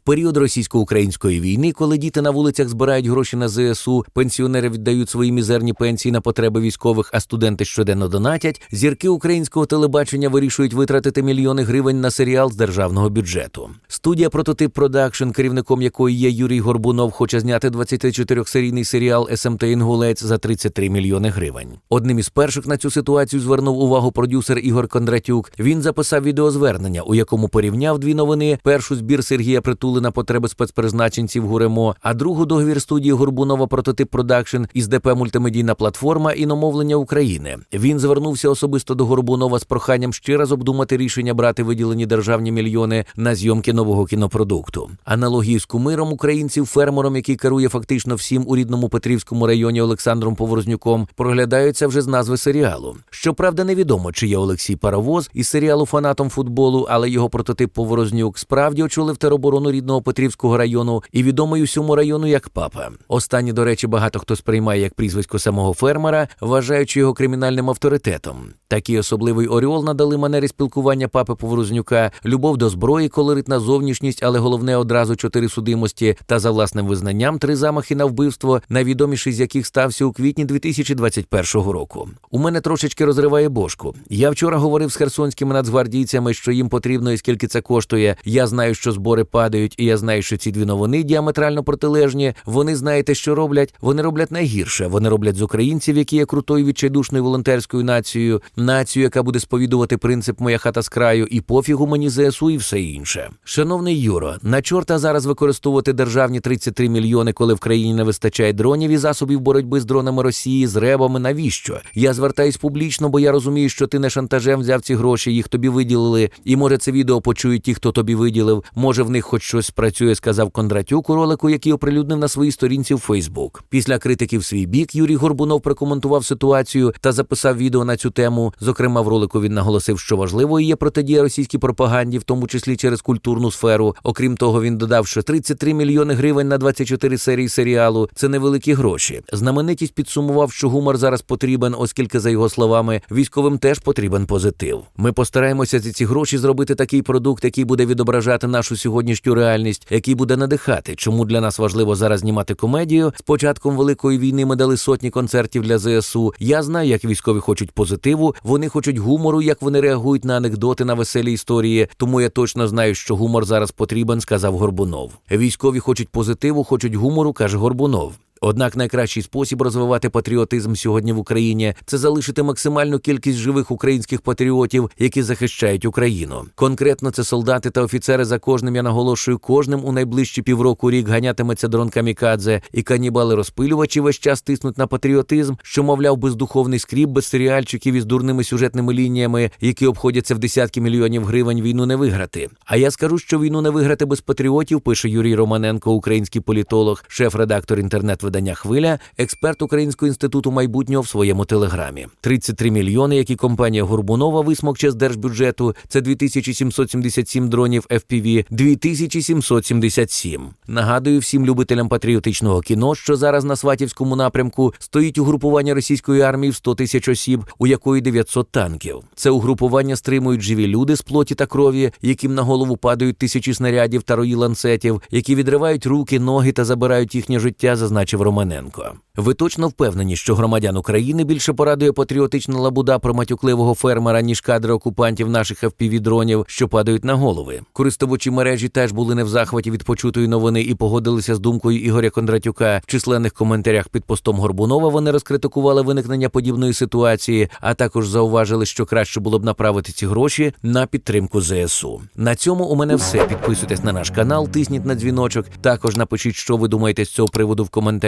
В період російсько-української війни, коли діти на вулицях збирають гроші на ЗСУ, пенсіонери віддають свої мізерні пенсії на потреби військових, а студенти щоденно донатять. Зірки українського телебачення вирішують витратити мільйони гривень на серіал з державного бюджету. Студія Прототип Продакшн, керівником якої є Юрій Горбунов, хоче зняти 24-серійний серіал СМТ Інгулець за 33 мільйони гривень. Одним із перших на цю ситуацію звернув увагу продюсер Ігор Кондратюк. Він записав відеозвернення, у якому порівняв дві новини: першу збір Сергія Притули на потреби спецпризначенців Гуремо, а другу договір студії Горбунова Прототип Продакшн із ДП Мультимедійна платформа іномовлення України. Він звернувся особисто до Горбунова з проханням ще раз обдумати рішення брати виділені державні мільйони на зйомки нового кінопродукту. Аналогії з кумиром українців, фермером, який керує фактично всім у рідному Петрівському районі Олександром Поворознюком, проглядаються вже з назви серіалу. Щоправда, невідомо, чи є Олексій Паровоз із серіалу фанатом футболу, але його прототип Поворознюк справді очолив тероборону рідного Петрівського району і відомий усьому району як папа. Останнє, до речі, багато хто сприймає як прізвисько самого фермера, вважаючи його кримінальним авторитетом. Такий особливий оріол надали манері спілкування папи Поворознюка, любов до зброї, колоритна зовнішність, але головне одразу чотири судимості та за власним визнанням три замахи на вбивство, найвідоміший з яких стався у квітні 2021 року. У мене трошечки розриває бошку. Я вчора говорив з херсонськими нацгвардійцями, що їм потрібно і скільки це коштує. Я знаю, що збори падають, і я знаю, що ці дві новини діаметрально протилежні. Вони знаєте, що роблять? Вони роблять найгірше. Вони роблять з українців, які є крутою відчайдушною волонтерською нацією, націю, яка буде сповідувати принцип моя хата з краю, і пофігу мені ЗСУ і все інше. Шановний Юро, на чорта зараз використовувати державні 33 мільйони, коли в країні не вистачає дронів і засобів боротьби з дронами Росії, з ребами. Навіщо? Я звертаюсь публічно, бо я розумію, що ти не шантажем взяв ці гроші, їх тобі виділили. І може це відео почують ті, хто тобі виділив. Може в них хоч щось спрацює, сказав Кондратюк у ролику, який оприлюднив на своїй сторінці в Фейсбук. Після критики в свій бік Юрій Горбунов прокоментував ситуацію та записав відео на цю тему. Зокрема, в ролику він наголосив, що важливою є протидія російській пропаганді, в тому числі через культурну сферу. Окрім того, він додав, що 33 мільйони гривень на 24 серії серіалу це невеликі гроші. Знаменитість підсумував, що гумор зараз потрібен, оскільки, за його словами, військовим теж потрібен позитив. Ми постараємося за ці гроші зробити такий продукт, який буде відображати нашу сьогоднішню реальність, який буде надихати. Чому для нас важливо зараз знімати комедію? З початком великої війни ми дали сотні концертів для ЗСУ. Я знаю, як військові хочуть позитиву. Вони хочуть гумору, як вони реагують на анекдоти на веселі історії. Тому я точно знаю, що гумор зараз потрібен, сказав Горбунов. Військові хочуть позитиву, хочуть гумору, каже Горбунов. Однак найкращий спосіб розвивати патріотизм сьогодні в Україні це залишити максимальну кількість живих українських патріотів, які захищають Україну. Конкретно це солдати та офіцери за кожним. Я наголошую, кожним у найближчі півроку рік ганятиметься дрон камікадзе, і канібали розпилювачі весь час тиснуть на патріотизм, що мовляв бездуховний скріп, без серіальчиків із дурними сюжетними лініями, які обходяться в десятки мільйонів гривень. Війну не виграти. А я скажу, що війну не виграти без патріотів. Пише Юрій Романенко, український політолог, шеф-редактор інтернет видання Хвиля, експерт Українського інституту майбутнього в своєму телеграмі. 33 мільйони, які компанія Горбунова висмокче з держбюджету. Це 2777 дронів FPV, 2777. Нагадую всім любителям патріотичного кіно, що зараз на Сватівському напрямку стоїть угрупування російської армії в 100 тисяч осіб, у якої 900 танків. Це угрупування стримують живі люди з плоті та крові, яким на голову падають тисячі снарядів та рої ланцетів, які відривають руки, ноги та забирають їхнє життя, зазначив Романенко. Ви точно впевнені, що громадян України більше порадує патріотична лабуда про матюкливого фермера, ніж кадри окупантів наших FPV-дронів, що падають на голови. Користувачі мережі теж були не в захваті від почутої новини і погодилися з думкою Ігоря Кондратюка. В численних коментарях під постом Горбунова вони розкритикували виникнення подібної ситуації, а також зауважили, що краще було б направити ці гроші на підтримку ЗСУ. На цьому у мене все. Підписуйтесь на наш канал, тисніть на дзвіночок. Також напишіть, що ви думаєте з цього приводу в